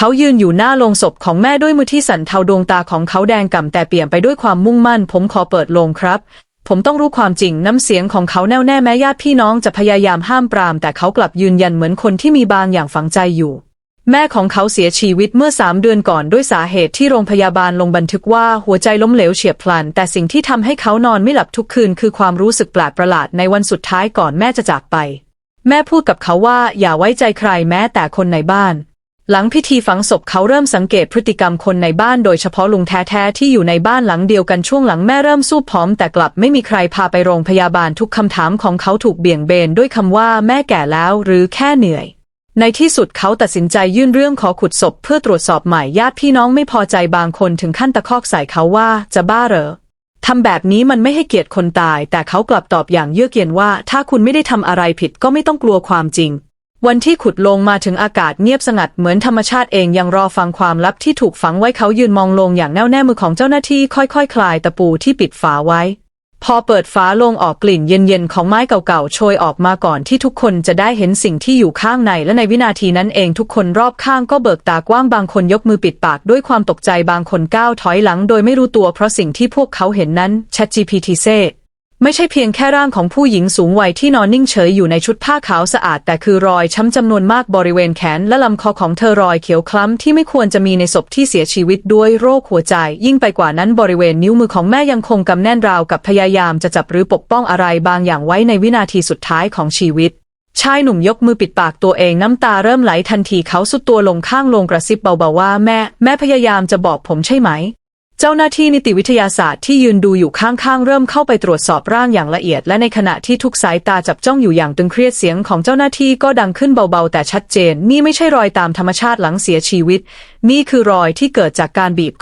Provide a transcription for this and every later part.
เขายืนอยู่หน้าโลงศพของแม่ด้วยมือที่สั่นเทาดวงตาของเขาแดงก่ำแต่เปลี่ยนไปด้วยความมุ่งมั่น ผมขอเปิดโลงครับ ผมต้องรู้ความจริงน้ำเสียงของเขาแน่วแน่แม้ญาติพี่น้องจะพยายามห้ามปราม แต่เขากลับยืนยันเหมือนคนที่มีบางอย่างฝังใจอยู่ แม่ของเขาเสียชีวิตเมื่อสามเดือนก่อนด้วยสาเหตุที่โรงพยาบาลลงบันทึกว่าหัวใจล้มเหลวเฉียบพลัน แต่สิ่งที่ทำให้เขานอนไม่หลับทุกคืน คือความรู้สึกแปลกประหลาดในวันสุดท้ายก่อนแม่จะจากไป แม่พูดกับเขาว่าอย่าไว้ใจใครแม้แต่คนในบ้าน หลังพิธีฝังศพเขาเริ่มสังเกตพฤติกรรมคนในบ้านโดยเฉพาะลุงแท้ๆที่อยู่ในบ้านหลังเดียวกันช่วงหลังแม่เริ่มสู้ผอมแต่กลับไม่มีใครพาไปโรงพยาบาลทุกคำถามของเขาถูกเบี่ยงเบนด้วยคำว่าแม่แก่แล้วหรือแค่เหนื่อย ในที่สุดเขาตัดสินใจยื่นเรื่องขอขุดศพเพื่อตรวจสอบใหม่ญาติพี่น้องไม่พอใจบางคนถึงขั้นตะคอกใส่เขาว่าจะบ้าเหรอทำแบบนี้มันไม่ให้เกียรติคนตาย แต่เขากลับตอบอย่างเยือกเย็นว่า ถ้าคุณไม่ได้ทำอะไรผิดก็ไม่ต้องกลัวความจริง วันที่ขุดลงมาถึงอากาศเงียบสงัดเหมือนธรรมชาติเองยังรอฟังความลับที่ถูกฝังไว้เขายืนมองลงอย่างแน่วแน่มือของเจ้าหน้าที่ค่อยๆคคลายตะปูที่ปิดฝาไว้ พอเปิดฝาลงออกกลิ่นเย็นๆของไม้เก่าๆโชยออกมาก่อนที่ทุกคนจะได้เห็นสิ่งที่อยู่ข้างในและในวินาทีนั้นเองทุกคนรอบข้างก็เบิกตากว้างบางคนยกมือปิดปากด้วยความตกใจบางคนก้าวถอยหลัง โดยไม่รู้ตัวเพราะสิ่งที่พวกเขาเห็นนั้น ChatGPT เซ ไม่ใช่เพียงแค่ร่างของผู้หญิงสูงวัยที่นอนนิ่งเฉยอยู่ในชุดผ้าขาวสะอาด แต่คือรอยช้ำจำนวนมากบริเวณแขนและลำคอของเธอรอยเขียวคล้ำที่ไม่ควรจะมีในศพที่เสียชีวิตด้วยโรคหัวใจ ยิ่งไปกว่านั้นบริเวณนิ้วมือของแม่ยังคงกำแน่นราวกับพยายามจะจับหรือปกป้องอะไรบางอย่างไว้ในวินาทีสุดท้ายของชีวิตชายหนุ่มยกมือปิดปากตัวเองน้ำตาเริ่มไหลทันทีเขาสุดตัวลงข้างลงกระซิบเบาๆว่าแม่ แม่พยายามจะบอกผมใช่ไหม เจ้าหน้าที่นิติวิทยาศาสตร์ที่ยืนดูอยู่ข้างๆ เริ่มเข้าไปตรวจสอบร่างอย่างละเอียด และในขณะที่ทุกสายตาจับจ้องอยู่อย่างตึงเครียดเสียงของเจ้าหน้าที่ก็ดังขึ้นเบาๆ แต่ชัดเจน นี่ไม่ใช่รอยตามธรรมชาติหลังเสียชีวิต นี่คือรอยที่เกิดจากการบีบ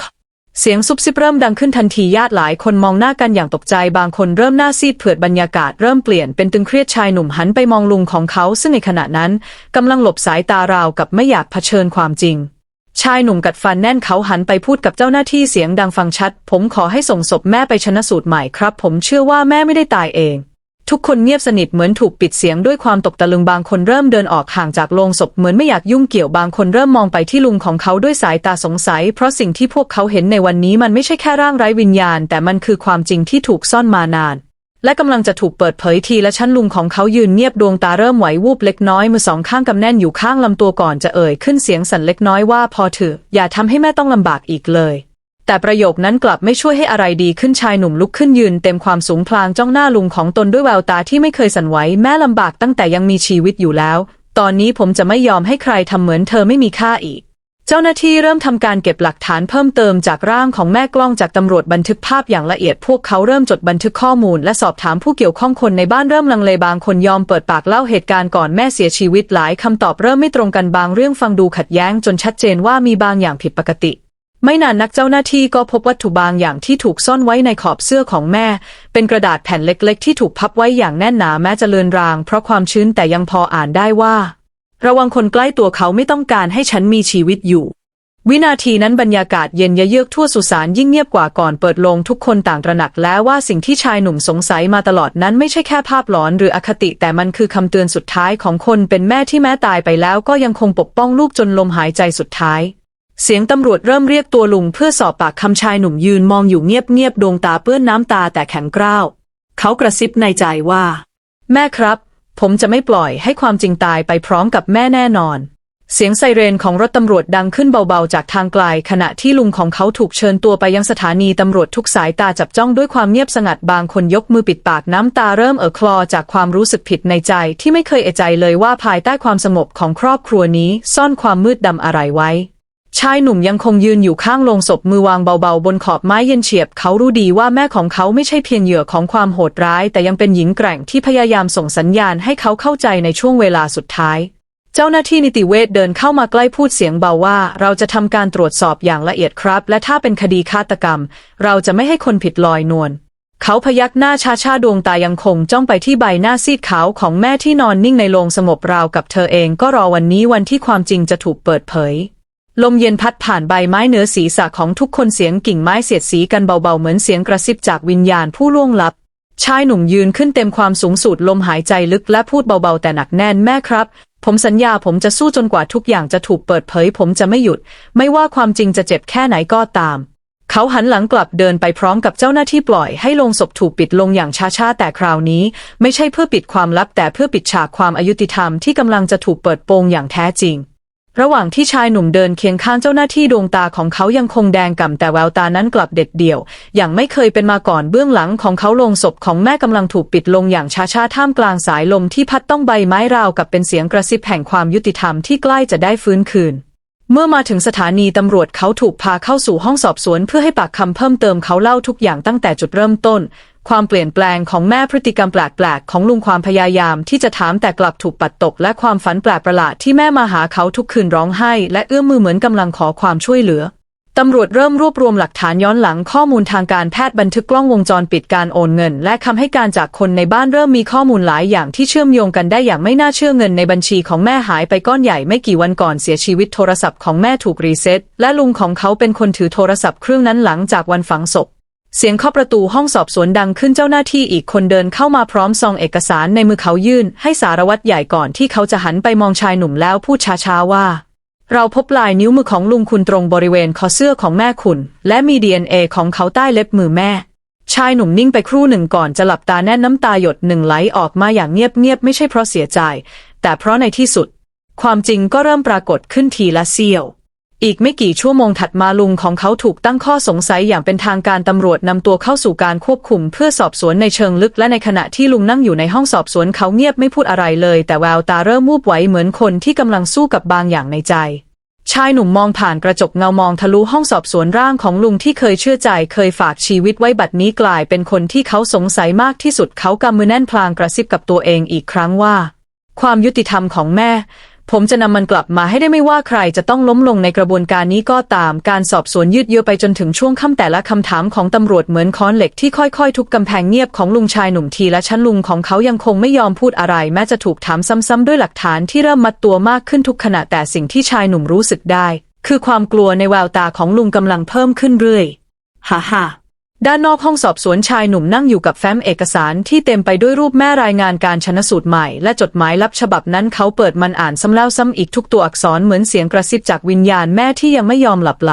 เสียงซุบซิบเริ่มดังขึ้นทันทีญาติหลายคนมองหน้ากันอย่างตกใจบางคนเริ่มหน้าซีดเผือดบรรยากาศเริ่มเปลี่ยนเป็นตึงเครียดชายหนุ่มหันไปมองลุงของเขาซึ่งในขณะนั้นกำลังหลบสายตาราวกับไม่อยากเผชิญความจริง ชายหนุ่มกัดฟันแน่นเขาหันไปพูดกับเจ้าหน้าที่เสียงดังฟังชัด ผมขอให้ส่งศพแม่ไปชนะสูตรใหม่ครับ ผมเชื่อว่าแม่ไม่ได้ตายเอง ทุกคนเงียบสนิทเหมือนถูกปิดเสียงด้วยความตกตะลึงบางคนเริ่มเดินออกห่างจากโลงศพเหมือนไม่อยากยุ่งเกี่ยวบางคนเริ่มมองไปที่ลุงของเขาด้วยสายตาสงสัย เพราะสิ่งที่พวกเขาเห็นในวันนี้มันไม่ใช่แค่ร่างไร้วิญญาณ แต่มันคือความจริงที่ถูกซ่อนมานาน และกำลังจะถูกเปิดเผยทีและชั้นลุงของเขายืนเงียบดวงตาเริ่มไหววูบเล็กน้อยมือสองข้างกำแน่นอยู่ข้างลำตัวก่อนจะเอ่ยขึ้นเสียงสั่นเล็กน้อยว่าพอเถอะอย่าทำให้แม่ต้องลำบากอีกเลยแต่ประโยคนั้นกลับไม่ช่วยให้อะไรดีขึ้นชายหนุ่มลุกขึ้นยืนเต็มความสูงพลางจ้องหน้าลุงของตนด้วยแววตาที่ไม่เคยสั่นไหวแม่ลำบากตั้งแต่ยังมีชีวิตอยู่แล้ว ตอนนี้ผมจะไม่ยอมให้ใครทำเหมือนเธอไม่มีค่าอีก เจ้าหน้าที่เริ่มทำการเก็บหลักฐานเพิ่มเติมจากร่างของแม่กล้องจากตำรวจบันทึกภาพอย่างละเอียดพวกเขาเริ่มจดบันทึกข้อมูลและสอบถามผู้เกี่ยวข้องคนในบ้านเริ่มลังเลบางคนยอมเปิดปากเล่าเหตุการณ์ก่อนแม่เสียชีวิตหลายคำตอบเริ่มไม่ตรงกันบางเรื่องฟังดูขัดแย้งจนชัดเจนว่ามีบางอย่างผิดปกติ ไม่นานนักเจ้าหน้าที่ก็พบวัตถุบางอย่างที่ถูกซ่อนไว้ในขอบเสื้อของแม่ เป็นกระดาษแผ่นเล็ก ๆ ที่ถูกพับไว้อย่างแน่นหนาแม้จะเลือนราง เพราะความชื้นแต่ยังพออ่านได้ว่า ระวังคนใกล้ตัวเขาไม่ต้องการให้ฉันมีชีวิตอยู่ วินาทีนั้นบรรยากาศเย็นยะเยือกทั่วสุสานยิ่งเงียบกว่าก่อนเปิดโลงทุกคนต่างตระหนักแล้วว่าสิ่งที่ชายหนุ่มสงสัยมาตลอดนั้นไม่ใช่แค่ภาพหลอนหรืออคติ แต่มันคือคำเตือนสุดท้ายของคนเป็นแม่ที่แม้ตายไปแล้วก็ยังคงปกป้องลูกจนลมหายใจสุดท้ายเสียงตำรวจเริ่มเรียกตัวลุงเพื่อสอบปากคำชายหนุ่มยืนมองอยู่เงียบๆดวงตาเปื้อนน้ำตาแต่แข็งกร้าว เขากระซิบในใจว่า แม่ครับ ผมจะไม่ปล่อยให้ความจริงตายไปพร้อมกับแม่แน่นอน เสียงไซเรนของรถตำรวจดังขึ้นเบาๆจากทางไกล ขณะที่ลุงของเขาถูกเชิญตัวไปยังสถานีตำรวจทุกสายตาจับจ้องด้วยความเงียบสงัดบางคนยกมือปิดปากน้ำตาเริ่มเอ่อคลอจากความรู้สึกผิดในใจที่ไม่เคยเอะใจเลยว่าภายใต้ความสงบของครอบครัวนี้ซ่อนความมืดดำอะไรไว้ ชายหนุ่มยังคงยืนอยู่ข้างโลงศพมือวางเบาๆ บนขอบไม้เย็นเฉียบ เขารู้ดีว่าแม่ของเขาไม่ใช่เพียงเหยื่อของความโหดร้าย แต่ยังเป็นหญิงแกร่งที่พยายามส่งสัญญาณให้เขาเข้าใจในช่วงเวลาสุดท้าย เจ้าหน้าที่นิติเวชเดินเข้ามาใกล้พูดเสียงเบาว่า เราจะทำการตรวจสอบอย่างละเอียดครับ และถ้าเป็นคดีฆาตกรรม เราจะไม่ให้คนผิดลอยนวลเขาพยักหน้าชาชาดวงตายังคงจ้องไปที่ใบหน้าซีดขาวของแม่ที่นอนนิ่งในโลงสงบราวกับเธอเองก็รอวันนี้วันที่ความจริงจะถูกเปิดเผย ลมเย็นพัดผ่านใบไม้เหนือศีรษะของทุกคนเสียงกิ่งไม้เสียดสีกันเบาๆ เหมือนเสียงกระซิบจากวิญญาณผู้ล่วงลับ ชายหนุ่มยืนขึ้นเต็มความสูงสูดลมหายใจลึกและพูดเบาๆ แต่หนักแน่นแม่ครับ ผมสัญญาผมจะสู้จนกว่าทุกอย่างจะถูกเปิดเผย ผมจะไม่หยุด ไม่ว่าความจริงจะเจ็บแค่ไหนก็ตาม เขาหันหลังกลับเดินไปพร้อมกับเจ้าหน้าที่ปล่อยให้ลงศพถูกปิดลงอย่างช้าๆแต่คราวนี้ ไม่ใช่เพื่อปิดความลับแต่เพื่อปิดฉากความอายุติธรรมที่กำลังจะถูกเปิดโปงอย่างแท้จริง ระหว่างที่ชายหนุ่มเดินเคียงข้างเจ้าหน้าที่ดวงตาของเขายังคงแดงก่ำแต่แววตานั้นกลับเด็ดเดี่ยว อย่างไม่เคยเป็นมาก่อนเบื้องหลังของเขาลงศพของแม่กำลังถูกปิดลงอย่างช้าๆท่ามกลางสายลมที่พัดต้องใบไม้ราวกับเป็นเสียงกระซิบแห่งความยุติธรรมที่ใกล้จะได้ฟื้นคืน เมื่อมาถึงสถานีตำรวจเขาถูกพาเข้าสู่ห้องสอบสวนเพื่อให้ปากคำเพิ่มเติมเขาเล่าทุกอย่างตั้งแต่จุดเริ่มต้น ความเปลี่ยนแปลงของแม่พฤติกรรมแปลกๆ ของลุงความพยายามที่จะถามแต่กลับถูกปัดตก และความฝันแปลกประหลาดที่แม่มาหาเขาทุกคืนร้องไห้ และเอื้อมมือเหมือนกำลังขอความช่วยเหลือ ตำรวจเริ่มรวบรวมหลักฐานย้อนหลังข้อมูลทางการแพทย์บันทึกกล้องวงจรปิดการโอนเงิน และคำให้การจากคนในบ้านเริ่มมีข้อมูลหลายอย่างที่เชื่อมโยงกันได้อย่างไม่น่าเชื่อเงินในบัญชีของแม่หายไปก้อนใหญ่ไม่กี่วันก่อนเสียชีวิตโทรศัพท์ของแม่ถูกรีเซ็ตและลุงของเขาเป็นคนถือโทรศัพท์เครื่องนั้นหลังจากวันฝังศพเสียงเคาะประตูห้องสอบสวนดังขึ้นเจ้าหน้าที่อีกคนเดินเข้ามาพร้อมซองเอกสารในมือเขายื่น ให้สารวัตรใหญ่ก่อนที่เขาจะหันไปมองชายหนุ่มแล้วพูดช้าๆว่า เราพบลายนิ้วมือของลุงคุณตรงบริเวณคอเสื้อของแม่คุณ และมี DNA ของเขาใต้เล็บมือแม่ ชายหนุ่มนิ่งไปครู่หนึ่งก่อนจะหลับตาแน่นน้ำตาหยดหนึ่งไหลออกมาอย่างเงียบๆไม่ใช่เพราะเสียใจ แต่เพราะในที่สุด ความจริงก็เริ่มปรากฏขึ้นทีละเสี้ยว อีกไม่กี่ชั่วโมงถัดมาลุงของเขาถูกตั้งข้อสงสัยอย่างเป็นทางการตำรวจนำตัวเข้าสู่การควบคุมเพื่อสอบสวนในเชิงลึกและในขณะที่ลุงนั่งอยู่ในห้องสอบสวนเขาเงียบไม่พูดอะไรเลย แต่แววตาเริ่มมูบไหวเหมือนคนที่กำลังสู้กับบางอย่างในใจ ชายหนุ่มมองผ่านกระจกเงามองทะลุห้องสอบสวนร่างของลุงที่เคยเชื่อใจ เคยฝากชีวิตไว้บัดนี้กลายเป็นคนที่เขาสงสัยมากที่สุดเขากำมือแน่นพลางกระซิบกับตัวเองอีกครั้งว่า ความยุติธรรมของแม่ ผมจะนำมันกลับมาให้ได้ไม่ว่าใครจะต้องล้มลงในกระบวนการนี้ก็ตาม การสอบสวนยืดเยื้อไปจนถึงช่วงค่ำแต่ละคำถามของตำรวจเหมือนค้อนเหล็กที่ค่อยๆ ทุบกำแพงเงียบของลุงชายหนุ่มทีและชั้นลุงของเขายังคงไม่ยอมพูดอะไร แม้จะถูกถามซ้ำๆด้วยหลักฐานที่เริ่มมัดตัวมากขึ้นทุกขณะแต่สิ่งที่ชายหนุ่มรู้สึกได้ คือความกลัวในแววตาของลุงกำลังเพิ่มขึ้นเรื่อยฮ่าฮ่า ด้านนอกห้องสอบสวนชายหนุ่มนั่งอยู่กับแฟ้มเอกสารที่เต็มไปด้วยรูปแม่รายงานการชนสูตรใหม่ และจดหมายลับฉบับนั้นเขาเปิดมันอ่านซ้ำแล้วซ้ำอีกทุกตัวอักษรเหมือนเสียงกระซิบจากวิญญาณแม่ที่ยังไม่ยอมหลับไหล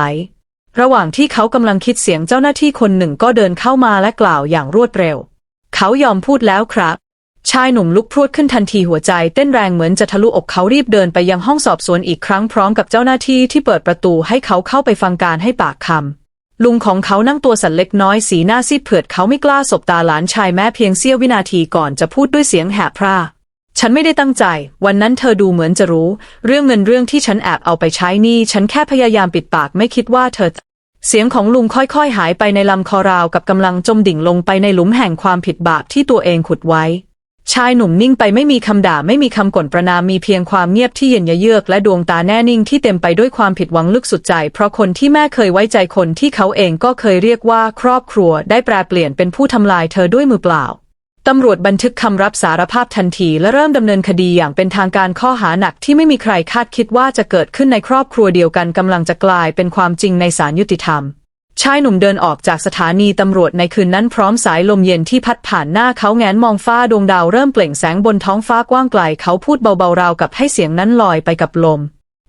ระหว่างที่เขากำลังคิดเสียงเจ้าหน้าที่คนหนึ่งก็เดินเข้ามาและกล่าวอย่างรวดเร็ว เขายอมพูดแล้วครับ ชายหนุ่มลุกพรวดขึ้นทันทีหัวใจเต้นแรงเหมือนจะทะลุอกเขารีบเดินไปยังห้องสอบสวนอีกครั้งพร้อมกับเจ้าหน้าที่ที่เปิดประตูให้เขาเข้าไปฟังการให้ปากคำ ลุงของเขานั่งตัวสั่นเล็กน้อยสีหน้าซีดเผือดเขาไม่กล้าสบตาหลานชายแม้เพียงเสี้ยววินาทีก่อนจะพูดด้วยเสียงแหบพร่าฉันไม่ได้ตั้งใจ วันนั้นเธอดูเหมือนจะรู้ เรื่องเงินเรื่องที่ฉันแอบเอาไปใช้นี่ ฉันแค่พยายามปิดปากไม่คิดว่าเธอ เสียงของลุงค่อยๆ หายไปในลำคอราวกับกำลังจมดิ่งลงไปในหลุมแห่งความผิดบาปที่ตัวเองขุดไว้ ชายหนุ่มนิ่งไปไม่มีคำด่าไม่มีคำก่นประนามมีเพียงความเงียบที่เย็นเยือกและดวงตาแน่นิ่งที่เต็มไปด้วยความผิดหวังลึกสุดใจ เพราะคนที่แม่เคยไว้ใจคนที่เขาเองก็เคยเรียกว่าครอบครัวได้แปลเปลี่ยนเป็นผู้ทำลายเธอด้วยมือเปล่าตำรวจบันทึกคำรับสารภาพทันทีและเริ่มดำเนินคดีอย่างเป็นทางการข้อหาหนักที่ไม่มีใครคาดคิดว่าจะเกิดขึ้นในครอบครัวเดียวกันกำลังจะกลายเป็นความจริงในศาลยุติธรรม ชายหนุ่มเดินออกจากสถานีตำรวจในคืนนั้นพร้อมสายลมเย็นที่พัดผ่านหน้าเขาแงนมองฟ้าดวงดาวเริ่มเปล่งแสงบนท้องฟ้ากว้างไกลเขาพูดเบาๆราวกับให้เสียงนั้นลอยไปกับลม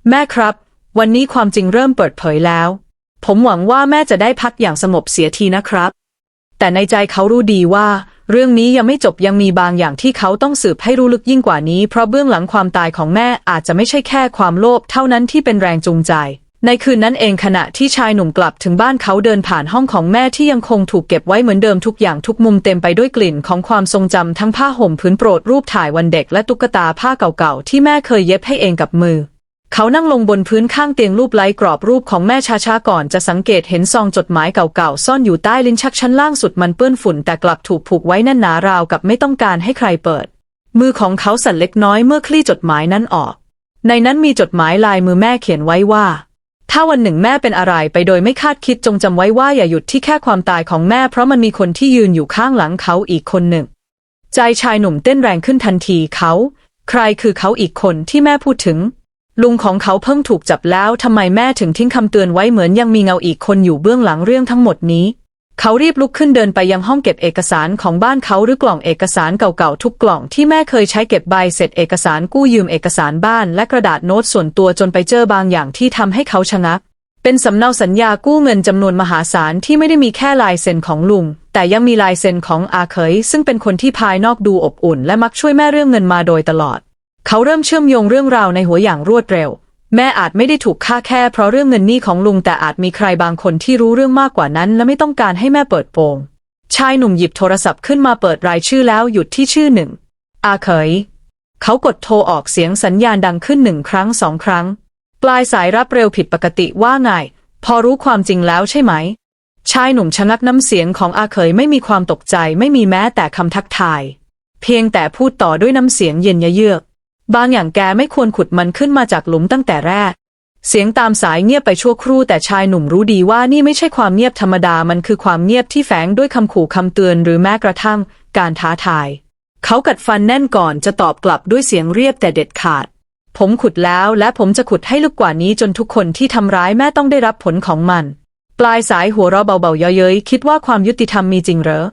แม่ครับ วันนี้ความจริงเริ่มเปิดเผยแล้ว ผมหวังว่าแม่จะได้พักอย่างสงบเสียทีนะครับ แต่ในใจเขารู้ดีว่า เรื่องนี้ยังไม่จบยังมีบางอย่างที่เขาต้องสืบให้รู้ลึกยิ่งกว่านี้ เพราะเบื้องหลังความตายของแม่อาจจะไม่ใช่แค่ความโลภเท่านั้นที่เป็นแรงจูงใจ ในคืนนั้นเองขณะที่ชายหนุ่มกลับถึงบ้านเขาเดินผ่านห้องของแม่ที่ยังคงถูกเก็บไว้เหมือนเดิมทุกอย่างทุกมุมเต็มไปด้วยกลิ่นของความทรงจำทั้งผ้าห่มผืนโปรดรูปถ่ายวันเด็กและตุ๊กตาผ้าเก่าๆที่แม่เคยเย็บให้เองกับมือ เขานั่งลงบนพื้นข้างเตียงรูปไล้กรอบรูปของแม่ช้าๆก่อนจะสังเกตเห็นซองจดหมายเก่าๆซ่อนอยู่ใต้ลิ้นชักชั้นล่างสุดมันเปื้อนฝุ่นแต่กลับถูกผูกไว้แน่นหนาราวกับไม่ต้องการให้ใครเปิด มือของเขาสั่นเล็กน้อยเมื่อคลี่จดหมายนั้นออก ในนั้นมีจดหมายลายมือแม่เขียนไว้ว่า ถ้าวันหนึ่งแม่เป็นอะไรไปโดยไม่คาดคิดจงจำไว้ว่าอย่าหยุดที่แค่ความตายของแม่เพราะมันมีคนที่ยืนอยู่ข้างหลังเขาอีกคนหนึ่ง ใจชายหนุ่มเต้นแรงขึ้นทันทีเขา ใครคือเขาอีกคนที่แม่พูดถึง ลุงของเขาเพิ่งถูกจับแล้วทำไมแม่ถึงทิ้งคำเตือนไว้เหมือนยังมีเงาอีกคนอยู่เบื้องหลังเรื่องทั้งหมดนี้ เขารีบลุกขึ้นเดินไปยังห้องเก็บเอกสารของบ้านเขาหรือกล่องเอกสารเก่าๆทุกกล่องที่แม่เคยใช้เก็บใบเสร็จเอกสารกู้ยืมเอกสารบ้านและกระดาษโน้ตส่วนตัวจนไปเจอบางอย่างที่ทำให้เขาชะงัก เป็นสำเนาสัญญากู้เงินจำนวนมหาศาลที่ไม่ได้มีแค่ลายเซ็นของลุง แต่ยังมีลายเซ็นของอาเขยซึ่งเป็นคนที่ภายนอกดูอบอุ่น และมักช่วยแม่เรื่องเงินมาโดยตลอด เขาเริ่มเชื่อมโยงเรื่องราวในหัวอย่างรวดเร็ว แม่อาจไม่ได้ถูกฆ่าแค่เพราะเรื่องเงินหนี้ของลุงแต่อาจมีใครบางคนที่รู้เรื่องมากกว่านั้น และไม่ต้องการให้แม่เปิดโปงชายหนุ่มหยิบโทรศัพท์ขึ้นมาเปิดรายชื่อแล้วหยุดที่ชื่อหนึ่ง อาเขย เขากดโทรออกเสียงสัญญาณดังขึ้นหนึ่งครั้งสองครั้ง ปลายสายรับเร็วผิดปกติว่าไง พอรู้ความจริงแล้วใช่ไหม ชายหนุ่มชะงักน้ำเสียงของอาเขยไม่มีความตกใจไม่มีแม้แต่คำทักทาย เพียงแต่พูดต่อด้วยน้ำเสียงเย็นเยือก บางอย่างแกไม่ควรขุดมันขึ้นมาจากหลุมตั้งแต่แรก เสียงตามสายเงียบไปชั่วครู่แต่ชายหนุ่มรู้ดีว่านี่ไม่ใช่ความเงียบธรรมดามันคือความเงียบที่แฝงด้วยคำขู่คำเตือนหรือแม้กระทั่ง การท้าทาย เขากัดฟันแน่นก่อนจะตอบกลับด้วยเสียงเรียบแต่เด็ดขาด ผมขุดแล้วและผมจะขุดให้ลึกกว่านี้จนทุกคนที่ทำร้ายแม่ต้องได้รับผลของมัน ปลายสายหัวเราะเบาๆเย้ยๆคิดว่าความยุติธรรมมีจริงเหรอ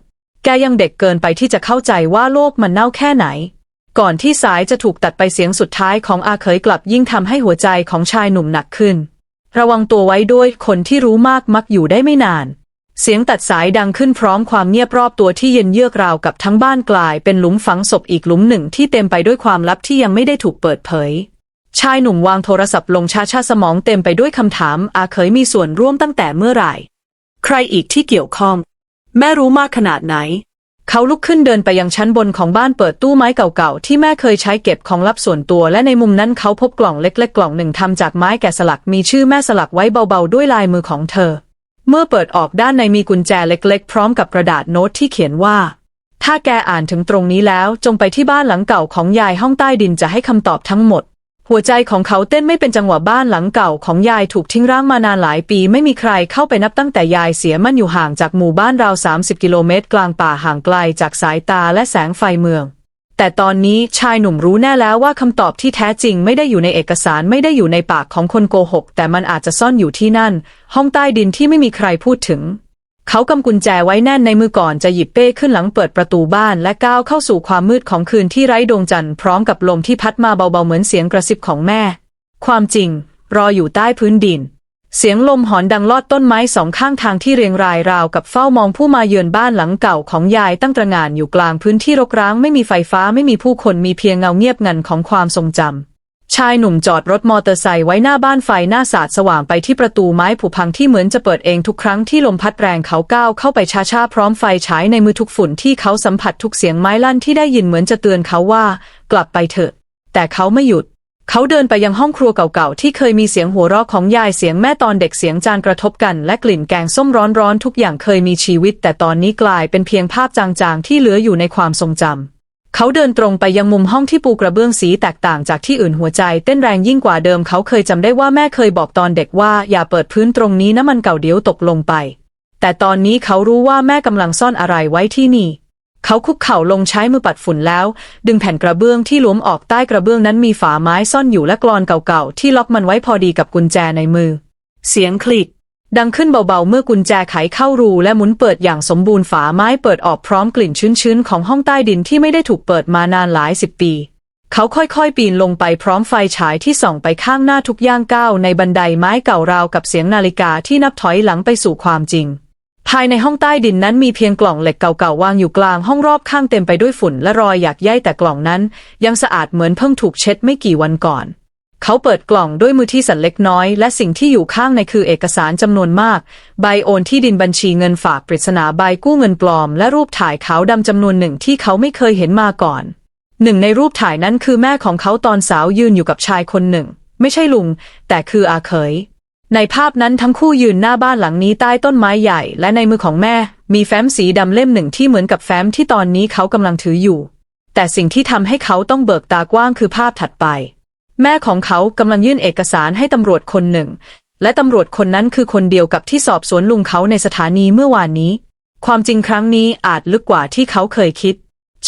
แกยังเด็กเกินไปที่จะเข้าใจว่าโลกมันเน่าแค่ไหน ก่อนที่สายจะถูกตัดไปเสียงสุดท้ายของอาเขยกลับยิ่งทำให้หัวใจของชายหนุ่มหนักขึ้น ระวังตัวไว้ด้วยคนที่รู้มากมักอยู่ได้ไม่นาน เสียงตัดสายดังขึ้นพร้อมความเงียบรอบตัวที่เย็นเยือกราวกับทั้งบ้านกลายเป็นหลุมฝังศพอีกหลุมหนึ่งที่เต็มไปด้วยความลับที่ยังไม่ได้ถูกเปิดเผย ชายหนุ่มวางโทรศัพท์ลงช้าชาสมองเต็มไปด้วยคำถาม อาเคยมีส่วนร่วมตั้งแต่เมื่อไหร่ ใครอีกที่เกี่ยวข้อง แม่รู้มากขนาดไหน เขาลุกขึ้นเดินไปยังชั้นบนของบ้านเปิดตู้ไม้เก่าๆ ที่แม่เคยใช้เก็บของลับส่วนตัว และในมุมนั้นเขาพบกล่องเล็กๆ กล่องหนึ่งทำจากไม้แกะสลักมีชื่อแม่สลักไว้เบาๆ ด้วยลายมือของเธอ เมื่อเปิดออกด้านในมีกุญแจเล็กๆ พร้อมกับกระดาษโน้ตที่เขียนว่า ถ้าแกอ่านถึงตรงนี้แล้วจงไปที่บ้านหลังเก่าของยายห้องใต้ดินจะให้คำตอบทั้งหมด หัวใจของเขาเต้นไม่เป็นจังหวะบ้านหลังเก่าของยายถูกทิ้งร้างมานานหลายปีไม่มีใครเข้าไปนับตั้งแต่ยายเสียมันอยู่ห่างจากหมู่บ้านราว 30 กิโลเมตร กลางป่าห่างไกลจากสายตาและแสงไฟเมือง แต่ตอนนี้ชายหนุ่มรู้แน่แล้วว่าคำตอบที่แท้จริงไม่ได้อยู่ในเอกสารไม่ได้อยู่ในปากของคนโกหก แต่มันอาจจะซ่อนอยู่ที่นั่น ห้องใต้ดินที่ไม่มีใครพูดถึง เขากำกุญแจไว้แน่นในมือก่อนจะหยิบเป้ขึ้นหลังเปิดประตูบ้านและก้าวเข้าสู่ความมืดของคืนที่ไร้ดวงจันทร์พร้อมกับลมที่พัดมาเบาๆเหมือนเสียงกระซิบของแม่ ความจริง รออยู่ใต้พื้นดิน เสียงลมหอนดังลอดต้นไม้สองข้างทางที่เรียงรายราวกับเฝ้ามองผู้มาเยือนบ้านหลังเก่าของยายตั้งตระหง่านอยู่กลางพื้นที่รกร้างไม่มีไฟฟ้าไม่มีผู้คนมีเพียงเงาเงียบงันของความทรงจำ ชายหนุ่มจอดรถมอเตอร์ไซค์ไว้หน้าบ้านไฟหน้าสาดสว่างไปที่ประตูไม้ผุพังที่เหมือนจะเปิดเองทุกครั้งที่ลมพัดแรงเขาก้าวเข้าไปช้าๆพร้อมไฟฉายในมือทุกฝุ่นที่เขาสัมผัสทุกเสียงไม้ลั่นที่ได้ยินเหมือนจะเตือนเขาว่า กลับไปเถอะ แต่เขาไม่หยุด เขาเดินไปยังห้องครัวเก่าๆที่เคยมีเสียงหัวเราะของยายเสียงแม่ตอนเด็กเสียงจานกระทบกัน และกลิ่นแกงส้มร้อนๆทุกอย่างเคยมีชีวิต แต่ตอนนี้กลายเป็นเพียงภาพจางๆที่เหลืออยู่ในความทรงจำ เขาเดินตรงไปยังมุมห้องที่ปูกระเบื้องสีแตกต่างจากที่อื่นหัวใจเต้นแรงยิ่งกว่าเดิมเขาเคยจำได้ว่าแม่เคยบอกตอนเด็กว่าอย่าเปิดพื้นตรงนี้นะมันเก่าเดี๋ยวตกลงไป แต่ตอนนี้เขารู้ว่าแม่กำลังซ่อนอะไรไว้ที่นี่ เขาคุกเข่าลงใช้มือปัดฝุ่นแล้ว ดึงแผ่นกระเบื้องที่หลวมออกใต้กระเบื้องนั้นมีฝาไม้ซ่อนอยู่และกรอนเก่าๆที่ล็อกมันไว้พอดีกับกุญแจในมือ เสียงคลิก ดังขึ้นเบาๆ เมื่อกุญแจไขเข้ารูและหมุนเปิดอย่างสมบูรณ์ฝาไม้เปิดออกพร้อมกลิ่นชื้นๆ ของห้องใต้ดินที่ไม่ได้ถูกเปิดมานานหลายสิบปี เขาค่อยๆ ปีนลงไปพร้อมไฟฉายที่ส่องไปข้างหน้าทุกย่างก้าวในบันไดไม้เก่าราวกับเสียงนาฬิกาที่นับถอยหลังไปสู่ความจริง ภายในห้องใต้ดินนั้นมีเพียงกล่องเหล็กเก่าๆวางอยู่กลางห้องรอบข้างเต็มไปด้วยฝุ่นและรอยหยักใยแต่กล่องนั้น ยังสะอาดเหมือนเพิ่งถูกเช็ดไม่กี่วันก่อน เขาเปิดกล่องด้วยมือที่สั่นเล็กน้อย และสิ่งที่อยู่ข้างในคือเอกสารจำนวนมาก ใบโอนที่ดินบัญชีเงินฝากปริศนาใบกู้เงินปลอม และรูปถ่ายขาวดำจำนวนหนึ่งที่เขาไม่เคยเห็นมาก่อน หนึ่งในรูปถ่ายนั้นคือแม่ของเขาตอนสาวยืนอยู่กับชายคนหนึ่ง ไม่ใช่ลุง แต่คืออาเขยในภาพนั้นทั้งคู่ยืนหน้าบ้านหลังนี้ใต้ต้นไม้ใหญ่ และในมือของแม่ มีแฟ้มสีดำเล่มหนึ่งที่เหมือนกับแฟ้มที่ตอนนี้เขากำลังถืออยู่ แต่สิ่งที่ทำให้เขาต้องเบิกตากว้างคือภาพถัดไป แม่ของเขากำลังยื่นเอกสารให้ตำรวจคนหนึ่ง และตำรวจคนนั้นคือคนเดียวกับที่สอบสวนลุงเขาในสถานีเมื่อวานนี้ ความจริงครั้งนี้อาจลึกกว่าที่เขาเคยคิด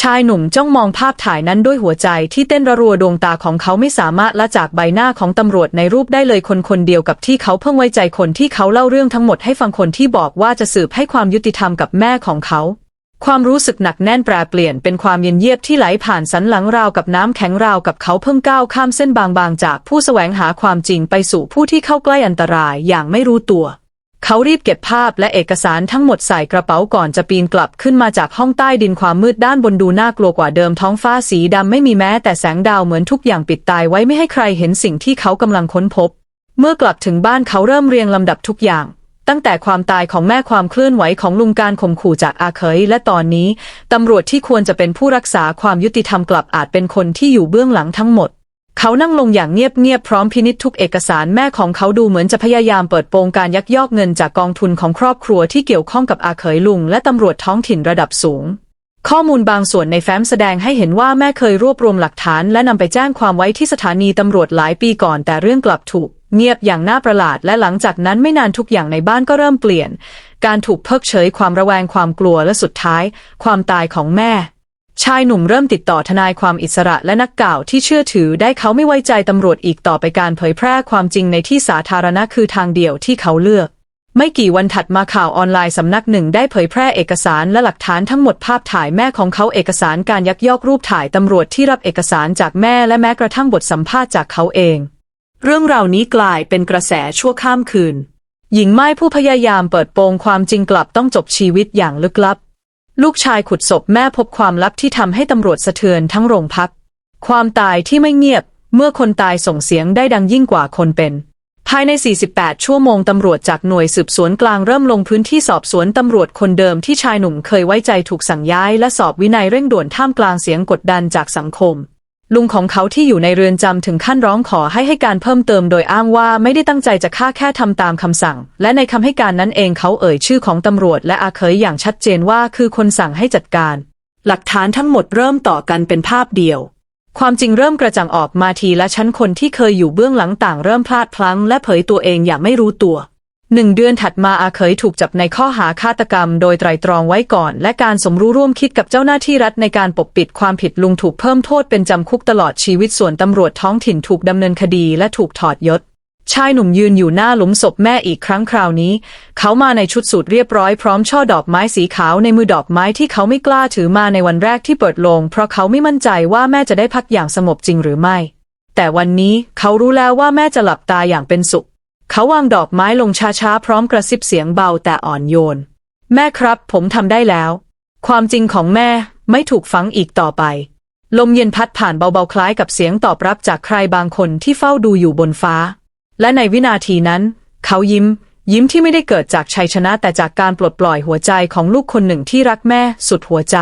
ชายหนุ่มจ้องมองภาพถ่ายนั้นด้วยหัวใจที่เต้นระรัวดวงตาของเขาไม่สามารถละจากใบหน้าของตำรวจในรูปได้เลยคนคนเดียวกับที่เขาเพิ่งไว้ใจคนที่เขาเล่าเรื่องทั้งหมดให้ฟังคนที่บอกว่าจะสืบให้ความยุติธรรมกับแม่ของเขา ความรู้สึกหนักแน่นแปรเปลี่ยนเป็นความเย็นเยียบที่ไหลผ่านสันหลังราวกับน้ำแข็งราวกับเขาเพิ่งก้าวข้ามเส้นบางๆ จากผู้แสวงหาความจริงไปสู่ผู้ที่เข้าใกล้อันตรายอย่างไม่รู้ตัว เขารีบเก็บภาพและเอกสารทั้งหมดใส่กระเป๋าก่อนจะปีนกลับขึ้นมาจากห้องใต้ดินความมืดด้านบนดูน่ากลัวกว่าเดิมท้องฟ้าสีดำไม่มีแม้แต่แสงดาวเหมือนทุกอย่างปิดตายไว้ไม่ให้ใครเห็นสิ่งที่เขากำลังค้นพบ เมื่อกลับถึงบ้านเขาเริ่มเรียงลำดับทุกอย่าง ตั้งแต่ความตายของแม่ความเคลื่อนไหวของลุงการข่มขู่จากอาเคยและตอนนี้ ตำรวจที่ควรจะเป็นผู้รักษาความยุติธรรมกลับอาจเป็นคนที่อยู่เบื้องหลังทั้งหมด เขานั่งลงอย่างเงียบๆพร้อมพินิจทุกเอกสารแม่ของเขาดูเหมือนจะพยายามเปิดโปงการยักยอกเงินจากกองทุนของครอบครัวที่เกี่ยวข้องกับอาเคยลุงและตำรวจท้องถิ่นระดับสูง ข้อมูลบางส่วนในแฟ้มแสดงให้เห็นว่าแม่เคยรวบรวมหลักฐานและนำไปแจ้งความไว้ที่สถานีตำรวจหลายปีก่อน แต่เรื่องกลับถูก เงียบอย่างน่าประหลาด และหลังจากนั้นไม่นานทุกอย่างในบ้านก็เริ่มเปลี่ยน การถูกเพิกเฉยความระแวงความกลัวและสุดท้าย ความตายของแม่ชายหนุ่มเริ่มติดต่อทนายความอิสระและนักข่าวที่เชื่อถือได้เขาไม่ไว้ใจตำรวจอีกต่อไปการเผยแพร่ความจริงในที่สาธารณะคือทางเดียวที่เขาเลือก ไม่กี่วันถัดมาข่าวออนไลน์สำนักหนึ่งได้เผยแพร่เอกสารและหลักฐานทั้งหมดภาพถ่ายแม่ของเขาเอกสารการยักยอกรูปถ่ายตำรวจที่รับเอกสารจากแม่และแม้กระทั่งบทสัมภาษณ์จากเขาเอง เรื่องราวนี้กลายเป็นกระแสชั่วข้ามคืน หญิงไม้ผู้พยายามเปิดโปงความจริงกลับต้องจบชีวิตอย่างลึกลับ ลูกชายขุดศพแม่พบความลับที่ทำให้ตำรวจสะเทือนทั้งโรงพัก ความตายที่ไม่เงียบ เมื่อคนตายส่งเสียงได้ดังยิ่งกว่าคนเป็น ภายใน 48 ชั่วโมงตำรวจจากหน่วยสืบสวนกลางเริ่มลงพื้นที่สอบสวนตำรวจคนเดิมที่ชายหนุ่มเคยไว้ใจถูกสั่งย้ายและสอบวินัยเร่งด่วนท่ามกลางเสียงกดดันจากสังคม ลุงของเขาที่อยู่ในเรือนจำถึงขั้นร้องขอให้ให้การเพิ่มเติมโดยอ้างว่าไม่ได้ตั้งใจจะฆ่าแค่ทำตามคำสั่ง และในคำให้การนั้นเองเขาเอ่ยชื่อของตำรวจและอาเคยอย่างชัดเจนว่าคือคนสั่งให้จัดการ หลักฐานทั้งหมดเริ่มต่อกันเป็นภาพเดียว ความจริงเริ่มกระจ่างออกมาทีละชั้นคนที่เคยอยู่เบื้องหลังต่างเริ่มพลาดพลั้งและเผยตัวเองอย่างไม่รู้ตัวหนึ่งเดือนถัดมาอาเคยถูกจับในข้อหาฆาตกรรม โดยไตรตรองไว้ก่อน และการสมรู้ร่วมคิดกับเจ้าหน้าที่รัฐในการปกปิดความผิดลุงถูกเพิ่มโทษเป็นจำคุกตลอดชีวิตส่วนตำรวจท้องถิ่นถูกดำเนินคดีและถูกถอดยศ ชายหนุ่มยืนอยู่หน้าหลุมศพแม่อีกครั้งคราวนี้ เขามาในชุดสูทเรียบร้อยพร้อมช่อดอกไม้สีขาวในมือดอกไม้ที่เขาไม่กล้าถือมาในวันแรกที่เปิดโลง เพราะเขาไม่มั่นใจว่าแม่จะได้พักอย่างสงบจริงหรือไม่ แต่วันนี้เขารู้แล้วว่าแม่จะหลับตาอย่างเป็นสุข เขาวางดอกไม้ลงช้าๆพร้อมกระซิบเสียงเบาแต่อ่อนโยน แม่ครับ ผมทำได้แล้ว ความจริงของแม่ไม่ถูกฝังอีกต่อไป ลมเย็นพัดผ่านเบาๆคล้ายกับเสียงตอบรับจากใครบางคนที่เฝ้าดูอยู่บนฟ้า และในวินาทีนั้น เขายิ้ม ยิ้มที่ไม่ได้เกิดจากชัยชนะแต่จากการปลดปล่อยหัวใจของลูกคนหนึ่งที่รักแม่สุดหัวใจ